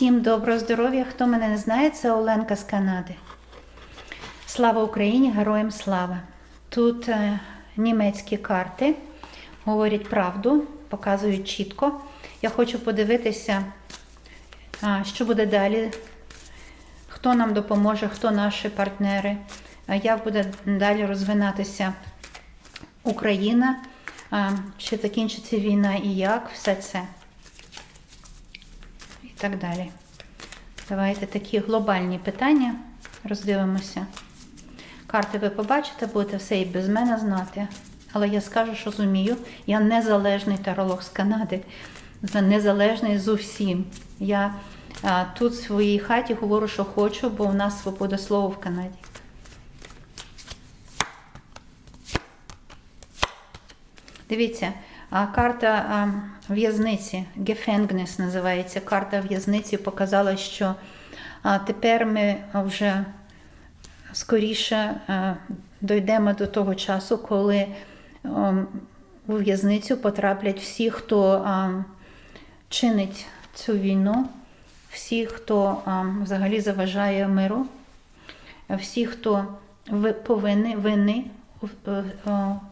Всім доброго здоров'я! Хто мене не знає, це Оленка з Канади. Слава Україні! Героям слава! Тут е, німецькі карти говорять правду, показують чітко. Я хочу подивитися, а, що буде далі, хто нам допоможе, хто наші партнери, як буде далі розвинатися Україна, а, чи закінчиться війна і як, все це так далі. Давайте такі глобальні питання роздивимося. Карти ви побачите, будете все і без мене знати. Але я скажу, що зумію. Я незалежний таролог з Канади. Незалежний з усім. Я а, тут в своїй хаті говорю, що хочу, бо у нас свобода слова в Канаді. Дивіться, карта в'язниці, Gefängnis називається. Карта в'язниці показала, що тепер ми вже скоріше дійдемо до того часу, коли у в'язницю потраплять всі, хто чинить цю війну, всі, хто взагалі заважає миру, всі, хто ви- повинні винні е,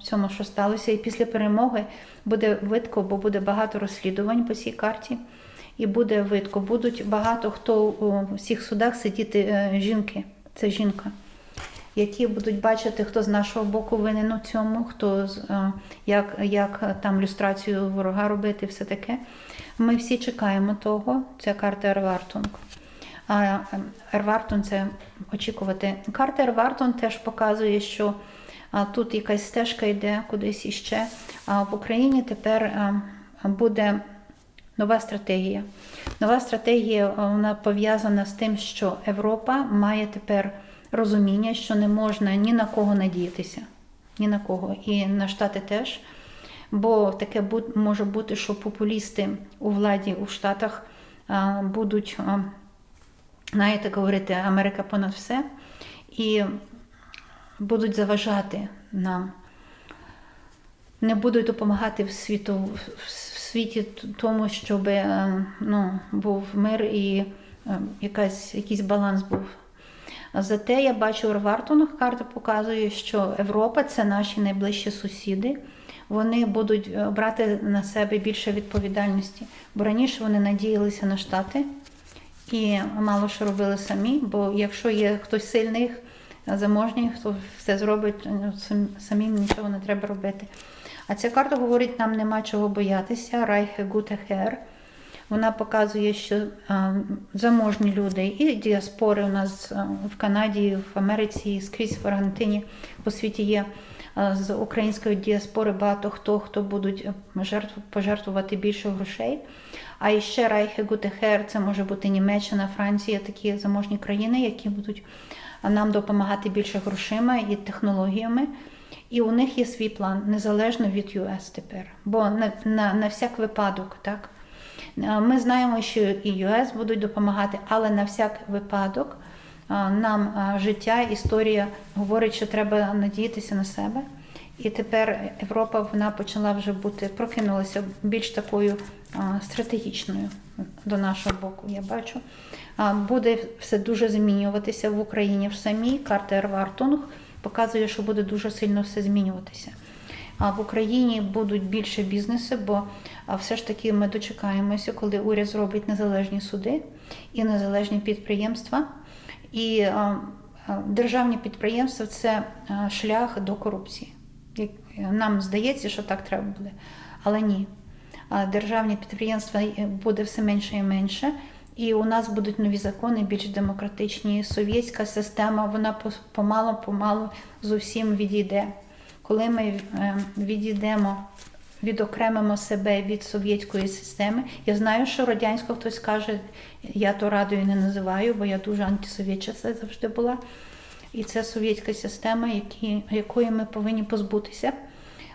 цьому, що сталося. І після перемоги буде видко, бо буде багато розслідувань по цій карті. І буде видко. Будуть багато хто у всіх судах сидіти е, жінки. Це жінка. Які будуть бачити, хто з нашого боку винен у цьому, хто е, як, як там люстрацію ворога робити, все таке. Ми всі чекаємо того. Це карта Ервартунг. А це очікувати. Карта Ервартон теж показує, що тут якась стежка йде кудись іще. А в Україні тепер буде нова стратегія. Нова стратегія вона пов'язана з тим, що Європа має тепер розуміння, що не можна ні на кого надіятися, ні на кого. І на Штати теж. Бо таке може бути, що популісти у владі у Штатах будуть. знаєте, говорити Америка понад все, і будуть заважати нам, не будуть допомагати в світу, в світі тому, щоб е, ну, був мир і е, якась, якийсь баланс був. Зате я бачу Вартунах карта показує, що Європа це наші найближчі сусіди. Вони будуть е, брати на себе більше відповідальності. Бо раніше вони надіялися на Штати, і мало що робили самі, бо якщо є хтось сильний, заможній, хто все зробить, ну, самим нічого не треба робити. А ця карта говорить, нам нема чого боятися. Райхе Гуте Хер. Вона показує, що заможні люди і діаспори у нас в Канаді, в Америці, скрізь в Аргентині по світі є з української діаспори багато хто, хто будуть е, жертв, пожертвувати більше грошей. А іще Райхе Гутехер, це може бути Німеччина, Франція, такі заможні країни, які будуть нам допомагати більше грошима і технологіями. І у них є свій план, незалежно від ЮС тепер. Бо на, на, на всяк випадок, так? Ми знаємо, що і ЮС будуть допомагати, але на всяк випадок нам життя, історія говорить, що треба надіятися на себе. І тепер Європа вона почала вже бути, прокинулася більш такою стратегічною до нашого боку. Я бачу. Буде все дуже змінюватися в Україні в самій. Карта Ервартунг показує, що буде дуже сильно все змінюватися. А в Україні будуть більше бізнесу, бо все ж таки ми дочекаємося, коли уряд зробить незалежні суди і незалежні підприємства. І державні підприємства це шлях до корупції. Нам здається, що так треба буде, але ні. Державні підприємства е, буде все менше і менше. І у нас будуть нові закони, більш демократичні. Совєтська система, вона помалу-помалу з усім відійде. Коли ми е, відійдемо, відокремимо себе від совєтської системи, я знаю, що радянську хтось каже, я то радою не називаю, бо я дуже антисовєтча це завжди була. І це совєтська система, які, якої ми повинні позбутися.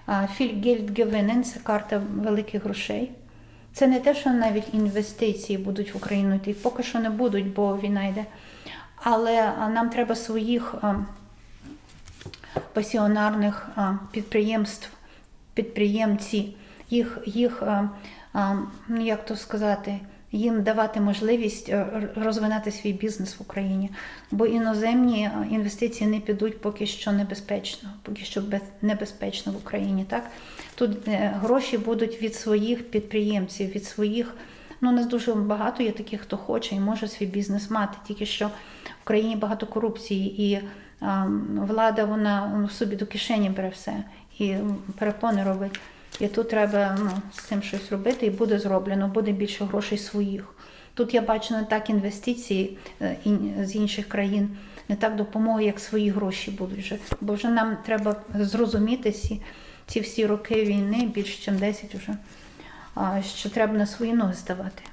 А Фільгельдгевенен це карта великих грошей. Це не те, що навіть інвестиції будуть в Україну йти. Поки що не будуть, бо війна йде. Але нам треба своїх пасіонарних підприємств, підприємці, їх, їх як то сказати, їм давати можливість е, розвинати свій бізнес в Україні. Бо іноземні е, інвестиції не підуть поки що небезпечно, поки що небезпечно в Україні. Так тут е, гроші будуть від своїх підприємців, від своїх. Ну, нас дуже багато є таких, хто хоче і може свій бізнес мати. Тільки що в країні багато корупції, і а, влада вона ну, собі до кишені бере все і перепони робить. І тут треба ну, з цим щось робити, і буде зроблено, буде більше грошей своїх. Тут я бачу не так інвестиції е, з інших країн, не так допомоги, як свої гроші будуть вже. Бо вже нам треба зрозуміти ці, ці всі роки війни, більше ніж 10 вже, що треба на свої ноги ставати.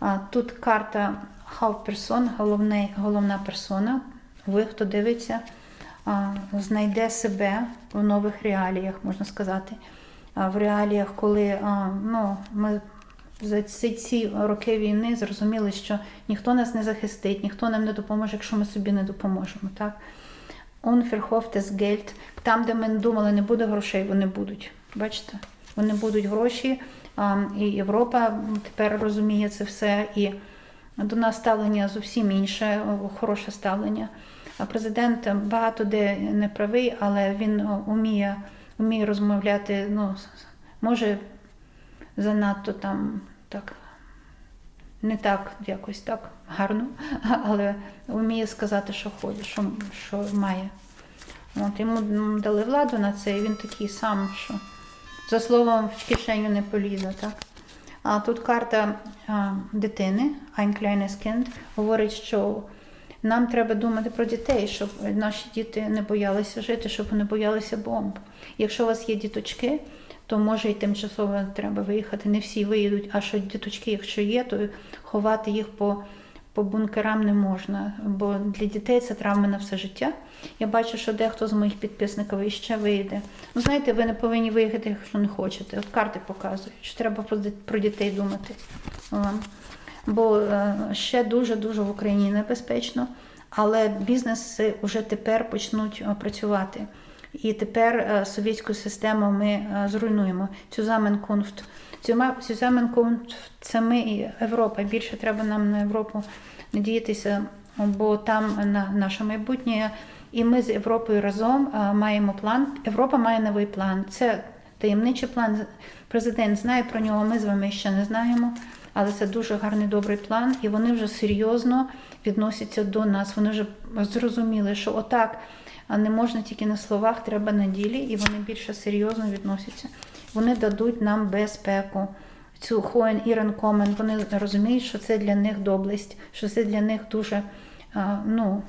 А, Тут карта Hauptperson, головне, головна персона. Ви, хто дивиться, знайде себе в нових реаліях, можна сказати. В реаліях, коли ну, ми за ці, ці роки війни зрозуміли, що ніхто нас не захистить, ніхто нам не допоможе, якщо ми собі не допоможемо. Так? Unverhofftes Geld. Там, де ми думали, не буде грошей, вони будуть. Бачите? Вони будуть гроші, і Європа тепер розуміє це все. І до нас ставлення зовсім інше, хороше ставлення. А президент багато де не правий, але він уміє, уміє розмовляти, ну, може занадто там так. Не так якось так гарно, але вміє сказати, що хоче, що, що має. От, йому дали владу на це, і він такий сам, що за словом в кишеню не полізе. Так? А тут карта а, дитини, Ein kleines Kind, говорить, що нам треба думати про дітей, щоб наші діти не боялися жити, щоб вони боялися бомб. Якщо у вас є діточки, то може і тимчасово треба виїхати. Не всі виїдуть, а що діточки, якщо є, то ховати їх по, по бункерам не можна. Бо для дітей це травми на все життя. Я бачу, що дехто з моїх підписників іще вийде. Ну, знаєте, ви не повинні виїхати, якщо не хочете. От карти показують, що треба про дітей думати. Бо е, ще дуже-дуже в Україні небезпечно, але бізнеси вже тепер почнуть е, працювати. І тепер е, совєтську систему ми зруйнуємо. Zusammenkunft. Zusammen- Zusammenkunft – це ми і Європа. Більше треба нам на Європу надіятися, бо там на наше майбутнє. І ми з Європою разом маємо план. Європа має новий план. Це таємничий план. Президент знає про нього. Ми з вами ще не знаємо. Але це дуже гарний добрий план, і вони вже серйозно відносяться до нас. Вони вже зрозуміли, що отак не можна тільки на словах, треба на ділі, і вони більше серйозно відносяться. Вони дадуть нам безпеку. Цю Хоен Ірен Комен, вони розуміють, що це для них доблесть, що це для них дуже ну,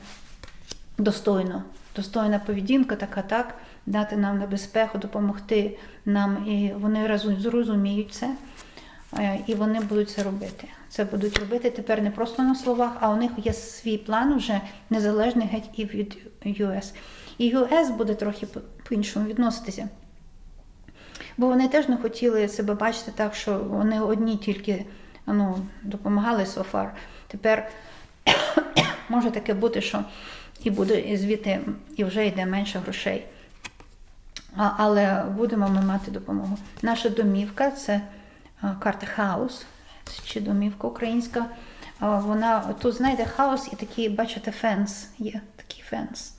достойно. Достойна поведінка, така так, дати нам на безпеку, допомогти нам. І вони зрозуміють це, і вони будуть це робити. Це будуть робити тепер не просто на словах, а у них є свій план вже незалежний геть і від US. І US буде трохи по- по-іншому відноситися. Бо вони теж не хотіли себе бачити так, що вони одні тільки ну, допомагали софар. Тепер може таке бути, що і буде і звідти і вже йде менше грошей. А, але будемо ми мати допомогу. Наша домівка це карта хаус, чи домівка українська. Вона тут, знаєте, хаос і такий, бачите, фенс є такий фенс.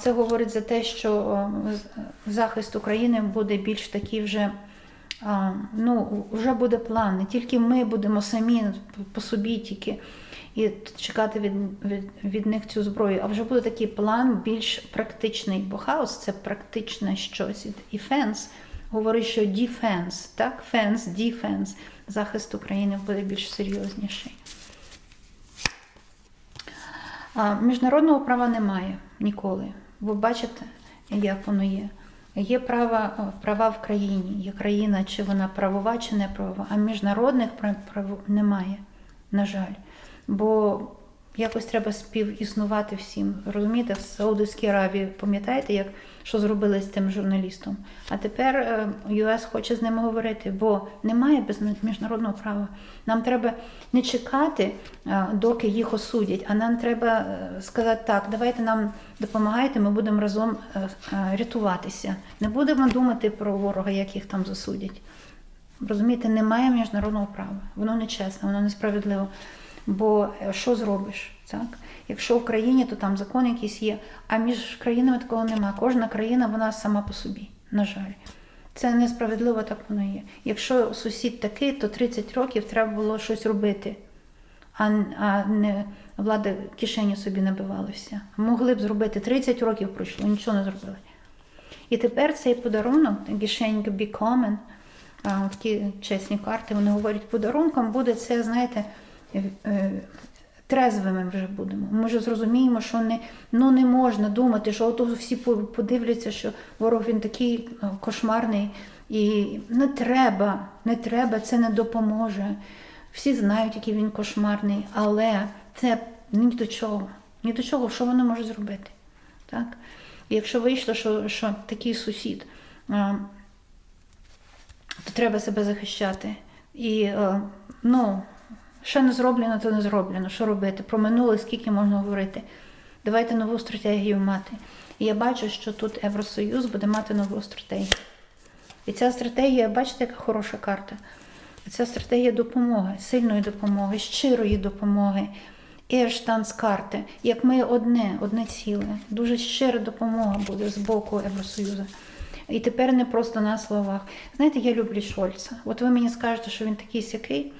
Це говорить за те, що захист України буде більш такий вже. Ну, вже буде план. Не тільки ми будемо самі по собі тільки і чекати від, від, від них цю зброю, а вже буде такий план більш практичний, бо хаос це практичне щось. І фенс говорить, що діфенс, так? Фенс, діфенс. Захист України буде більш серйозніший. А міжнародного права немає ніколи. Ви бачите, як воно є. Є права, права в країні, є країна, чи вона правова, чи не правова, а міжнародних прав немає, на жаль. Бо якось треба співіснувати всім. Розумієте, в Саудовській Аравії, пам'ятаєте, як що зробили з тим журналістом? А тепер е, ЮС хоче з ними говорити, бо немає без міжнародного права. Нам треба не чекати, е, доки їх осудять, а нам треба е, сказати так, давайте нам допомагайте, ми будемо разом рятуватися. Не будемо думати про ворога, як їх там засудять. Розумієте, немає міжнародного права. Воно не чесне, воно несправедливо. Бо е, що зробиш? Так? Якщо в країні, то там закон якийсь є, а між країнами такого нема. Кожна країна вона сама по собі, на жаль. Це несправедливо, так воно є. Якщо сусід такий, то 30 років треба було щось робити, а, а не влада кишені собі набивалася. Могли б зробити 30 років пройшло, нічого не зробили. І тепер цей подарунок, Geschenk Bekommen, а, в ті чесні карти, вони говорять, подарунком буде це, знаєте, трезвими вже будемо. Ми вже зрозуміємо, що не, ну, не можна думати, що от всі подивляться, що ворог він такий е, кошмарний. І не треба, не треба, це не допоможе. Всі знають, який він кошмарний, але це ні до чого. Ні до чого, що вони можуть зробити. Так? І якщо вийшло, що, що такий сусід, то треба себе захищати. І е, ну, що не зроблено, то не зроблено. Що робити? Про минуле скільки можна говорити. Давайте нову стратегію мати. І я бачу, що тут Євросоюз буде мати нову стратегію. І ця стратегія, бачите, яка хороша карта. Ця стратегія допомоги, сильної допомоги, щирої допомоги. Карти, як ми одне, одне ціле. Дуже щира допомога буде з боку Євросоюзу. І тепер не просто на словах. Знаєте, я люблю Шольца. От ви мені скажете, що він такий сякий.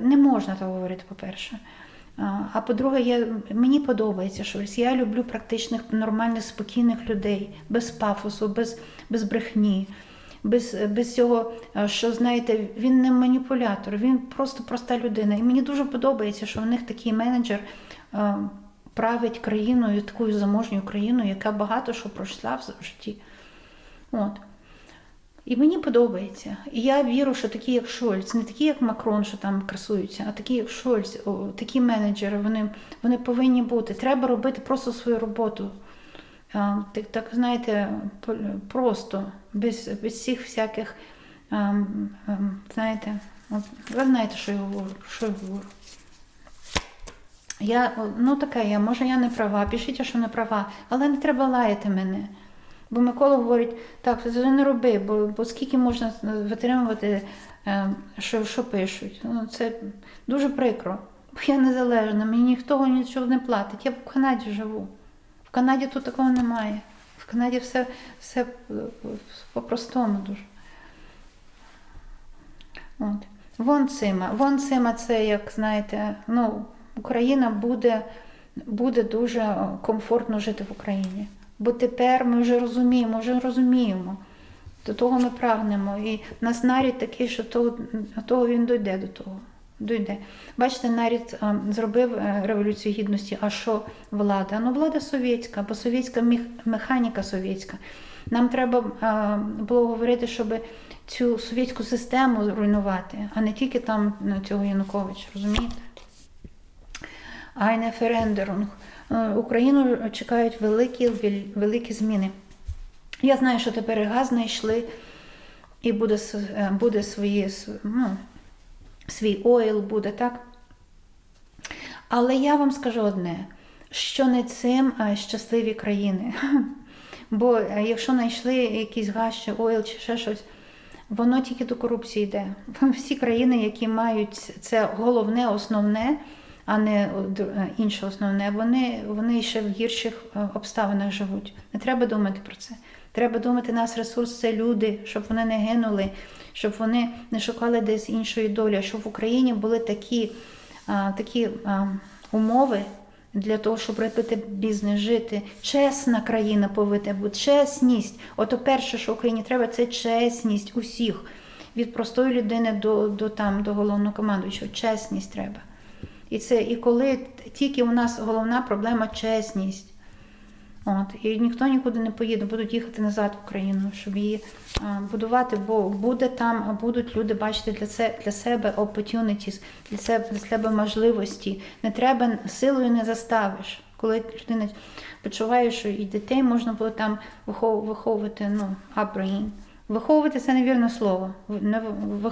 Не можна так говорити, по-перше. А, по-друге, я, мені подобається Шольц. Я люблю практичних, нормальних, спокійних людей, без пафосу, без, без брехні, без, без цього, що знаєте, він не маніпулятор, він просто проста людина. І мені дуже подобається, що в них такий менеджер а, править країною, такою заможньою країною, яка багато що пройшла в житті. От. І мені подобається. І я вірю, що такі, як Шольц, не такі, як Макрон, що там красуються, а такі, як Шольц, такі менеджери, вони, вони повинні бути. Треба робити просто свою роботу. Так, так знаєте, просто, без, без всіх всяких, а, а, знаєте, ви знаєте, що я говорю, що я говорю. Я, ну така я, може я не права, пишіть, що не права, але не треба лаяти мене. Бо Микола говорить, так, це не роби, бо, бо скільки можна витримувати, е, що, що пишуть. Ну, це дуже прикро. Бо я незалежна, мені ніхто нічого не платить. Я в Канаді живу. В Канаді тут такого немає. В Канаді все, все е, по-простому дуже. От. Вон цима. Вон цима це, як знаєте, ну, Україна буде, буде дуже комфортно жити в Україні. Бо тепер ми вже розуміємо, вже розуміємо. До того ми прагнемо. І в нас нарід такий, що того, того він дойде до того. Дойде. Бачите, нарід а, зробив е, революцію гідності, а що влада? Ну, влада совєтська, бо совєтська механіка совєтська. Нам треба а, було говорити, щоб цю совєтську систему руйнувати, а не тільки там цього Януковича, розумієте? Айне Ферендерунг. Е, Україну чекають великі, великі зміни. Я знаю, що тепер газ знайшли, і буде, е, буде свої, ну, свій ойл, буде так. Але я вам скажу одне: що не цим а щасливі країни. Бо е, якщо знайшли якийсь газ, чи ойл, чи ще щось, воно тільки до корупції йде. Всі країни, які мають це головне, основне, а не е, інше основне, вони, вони ще в гірших е, обставинах живуть. Не треба думати про це. Треба думати, нас ресурс це люди, щоб вони не гинули, щоб вони не шукали десь іншої долі, щоб в Україні були такі, такі умови для того, щоб робити бізнес, жити. Чесна країна повинна бути, чесність. Ото перше, що Україні треба, це чесність усіх. Від простої людини до, до, там, до головнокомандуючого. Чесність треба. І це і коли тільки у нас головна проблема чесність. От, і ніхто нікуди не поїде, будуть їхати назад в Україну, щоб її а, будувати, бо буде там, а будуть люди бачити для це для себе opportunities, для себе для себе можливості. Не треба силою не заставиш. Коли людина почуває, що і дітей можна було там виховувати, ну, upbringing. Виховувати це невірне слово.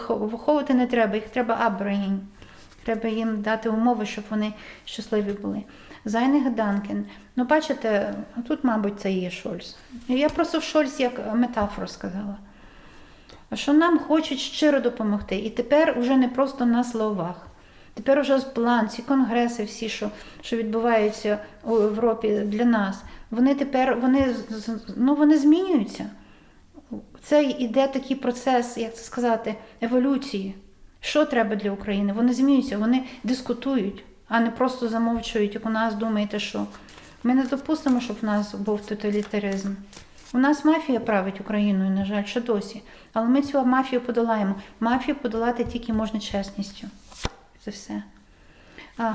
Виховувати не треба, їх треба upbringing. Треба їм дати умови, щоб вони щасливі були. Зайнег Данкен. Ну, бачите, тут, мабуть, це є Шольц. Я просто в Шольц як метафору сказала. що нам хочуть щиро допомогти. І тепер вже не просто на словах. Тепер вже план, ці конгреси, всі, що, що відбуваються у Європі для нас, вони тепер вони, ну, вони змінюються. Це йде такий процес, як це сказати, еволюції. Що треба для України? Вони змінюються, вони дискутують, а не просто замовчують, як у нас думаєте, що ми не допустимо, щоб в нас був тоталітаризм. У нас мафія править Україною, на жаль, ще досі. Але ми цю мафію подолаємо. Мафію подолати тільки можна чесністю. Це все.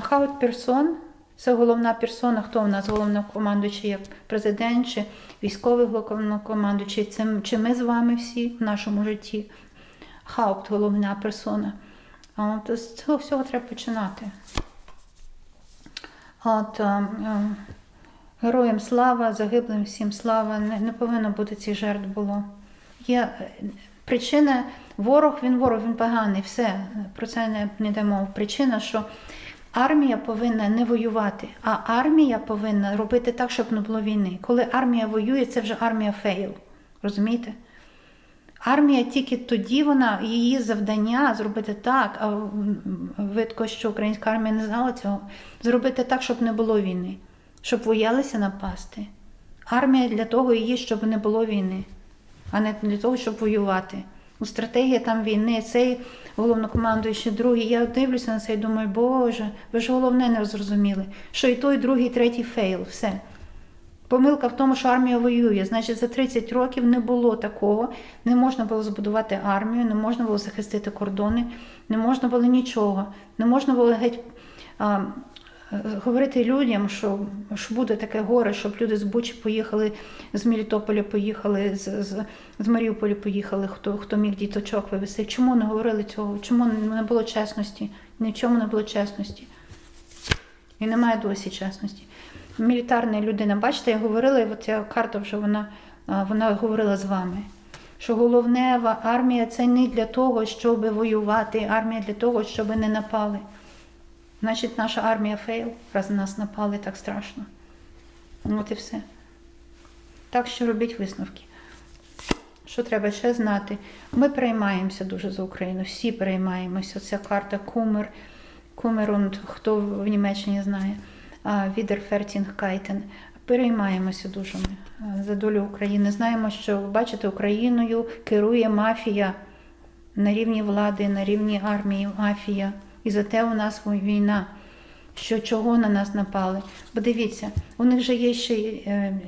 Хаут Персон це головна персона. Хто у нас головнокомандуючий, як президент, чи військовий головнокомандуючий, чи ми з вами всі в нашому житті. Хаупт головна персона. От з цього всього треба починати. От, героям слава, загиблим всім слава. Не, не повинно бути цих жертв було. Є е, причина, ворог, він ворог, він поганий, все, про це не, не мова. Причина, що армія повинна не воювати, а армія повинна робити так, щоб не було війни. Коли армія воює, це вже армія фейл. Розумієте? Армія тільки тоді вона, її завдання зробити так, а видко, що українська армія не знала цього, зробити так, щоб не було війни, щоб боялися напасти. Армія для того і щоб не було війни, а не для того, щоб воювати. У стратегія там війни, цей головнокомандуючий, другий. Я дивлюся на це і думаю, Боже, ви ж головне не зрозуміли, що і той, і другий, і третій фейл. Все. Помилка в тому, що армія воює. Значить, за 30 років не було такого. Не можна було збудувати армію, не можна було захистити кордони, не можна було нічого. Не можна було геть а, говорити людям, що, що буде таке горе, щоб люди з Бучі поїхали, з Мелітополя поїхали, з, з, з Маріуполя поїхали, хто, хто міг діточок вивезти. Чому не говорили цього? Чому не було чесності? Ні в чому не було чесності. І немає досі чесності. Мілітарна людина, бачите, я говорила, і ця карта вже вона, вона говорила з вами. Що головне армія це не для того, щоб воювати, армія для того, щоб не напали. Значить, наша армія фейл, раз на нас напали так страшно. От і все. Так що робіть висновки. Що треба ще знати? Ми переймаємося дуже за Україну, всі переймаємося. Ця карта Кумер, Кумерунд, хто в Німеччині знає, Відерфертінгкайтен. Переймаємося дуже ми за долю України. Знаємо, що бачите, Україною керує мафія на рівні влади, на рівні армії мафія. І за те у нас війна. Що чого на нас напали? Бо дивіться, у них же є ще е,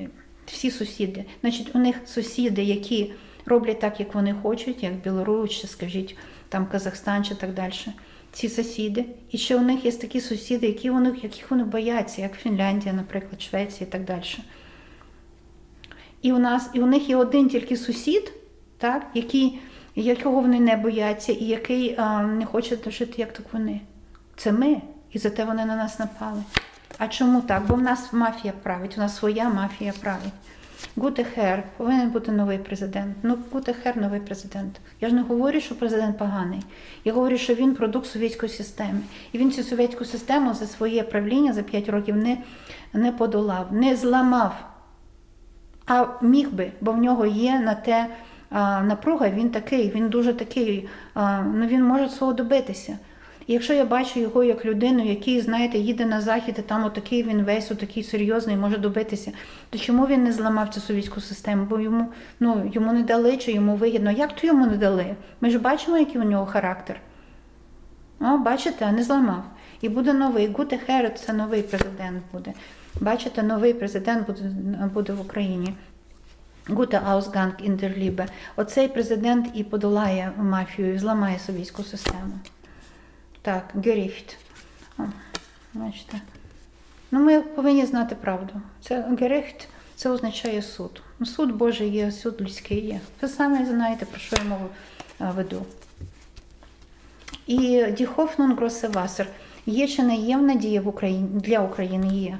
всі сусіди. Значить, у них сусіди, які роблять так, як вони хочуть, як Білорусь, чи, скажіть, там Казахстан чи так далі. Ці сусіди. І ще у них є такі сусіди, які вони, яких вони бояться, як Фінляндія, наприклад, Швеція і так далі. І у нас, і у них є один тільки сусід, так, який, якого вони не бояться, і який а, не хоче жити, як так вони. Це ми. І зате вони на нас напали. А чому так? Бо в нас мафія править, у нас своя мафія править. Гутехер повинен бути новий президент. Ну, Гутехер новий президент. Я ж не говорю, що президент поганий. Я говорю, що він продукт совєтської системи. І він цю совєтську систему за своє правління за 5 років не, не подолав, не зламав. А міг би, бо в нього є на те а, напруга, він такий, він дуже такий, а, ну він може свого добитися. І якщо я бачу його як людину, який, знаєте, їде на захід, і там отакий він весь, отакий серйозний, може добитися, то чому він не зламав цю совєтську систему? Бо йому, ну, йому не дали, чи йому вигідно. Як то йому не дали? Ми ж бачимо, який у нього характер. О, бачите, а не зламав. І буде новий. Гуте Херет це новий президент буде. Бачите, новий президент буде, буде в Україні. Гуте Аусганг Інтерлібе. Оцей президент і подолає мафію, і зламає совєтську систему. Так. О, Бачите. Ну, ми повинні знати правду. Це Геріфт, це означає суд. Ну, Суд Божий є, суд людський є. Ви самі знаєте, про що я мову веду. І Діхофнун Гросевасер. Є чи не є в надія в Україні для України є.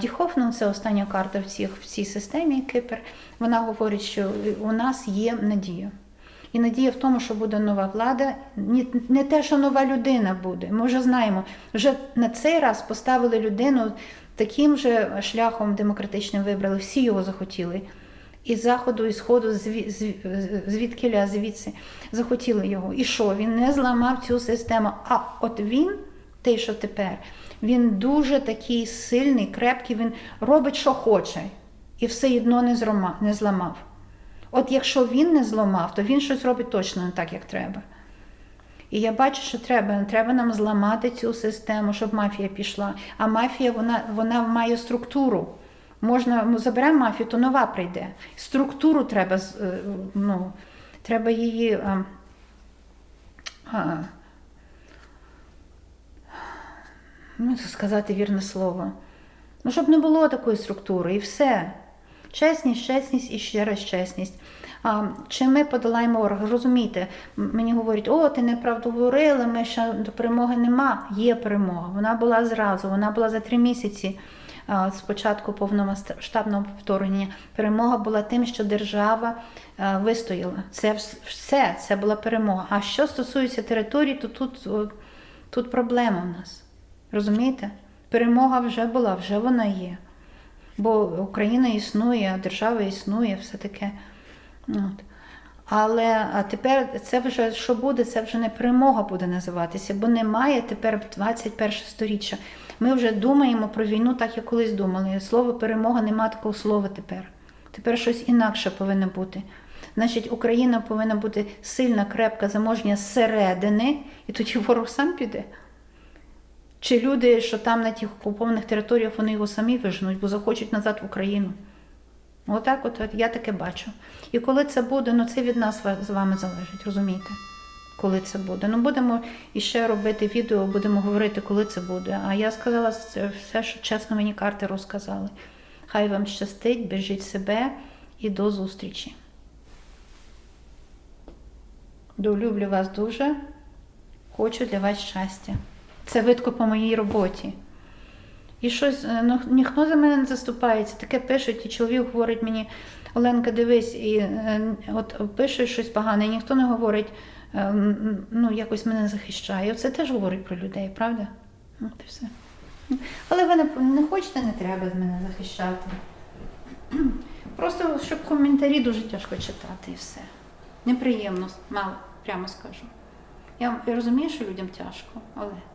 Діхофнун це остання карта в, цих, в цій системі Кипр. Вона говорить, що у нас є надія. І надія в тому, що буде нова влада, не те, що нова людина буде. Ми вже знаємо, вже на цей раз поставили людину таким же шляхом демократичним вибрали, всі його захотіли. із заходу, і сходу, зві- зві- звідкиля, звідси захотіли його. І що? Він не зламав цю систему. А от він, той, що тепер, він дуже такий сильний, крепкий, він робить, що хоче, і все одно не зламав. От якщо він не зламав, то він щось робить точно не так, як треба. І я бачу, що треба, треба нам зламати цю систему, щоб мафія пішла. А мафія вона, вона має структуру. Можна заберемо мафію, то нова прийде. Структуру треба, е, ну, треба її. А, а, ну, сказати вірне слово. Ну, щоб не було такої структури, і все. Чесність, чесність і ще раз чесність. А, чи ми подолаємо ворога? Розумієте, мені говорять, о, ти неправду говорила, ми ще до перемоги нема. Є перемога. Вона була зразу, вона була за три місяці з початку повномасштабного вторгнення. Перемога була тим, що держава вистояла. Це все, це була перемога. А що стосується території, то тут, тут проблема в нас. Розумієте? Перемога вже була, вже вона є. Бо Україна існує, держава існує, все таке. От. Але а тепер це вже що буде, це вже не перемога буде називатися, бо немає тепер 21 сторіччя. Ми вже думаємо про війну так, як колись думали. Слово перемога немає такого слова тепер. Тепер щось інакше повинно бути. Значить, Україна повинна бути сильна, крепка, заможня зсередини, і тоді ворог сам піде. Чи люди, що там на тих окупованих територіях, вони його самі виженуть, бо захочуть назад в Україну. Отак, от, от я таке бачу. І коли це буде, ну це від нас з вами залежить, розумієте? Коли це буде. Ну будемо іще робити відео, будемо говорити, коли це буде. А я сказала все, що чесно мені карти розказали. Хай вам щастить, бережіть себе і до зустрічі. Люблю вас дуже. Хочу для вас щастя. Це видко по моїй роботі. І щось, е, ну, ніхто за мене не заступається. Таке пишуть, і чоловік говорить мені, Оленка, дивись, і е, от пише щось погане, і ніхто не говорить, е, ну, якось мене захищає. Оце теж говорить про людей, правда? От і все. Але ви не, не хочете, не треба з мене захищати. Просто щоб коментарі дуже тяжко читати і все. Неприємно, мало, прямо скажу. Я розумію, що людям тяжко, але.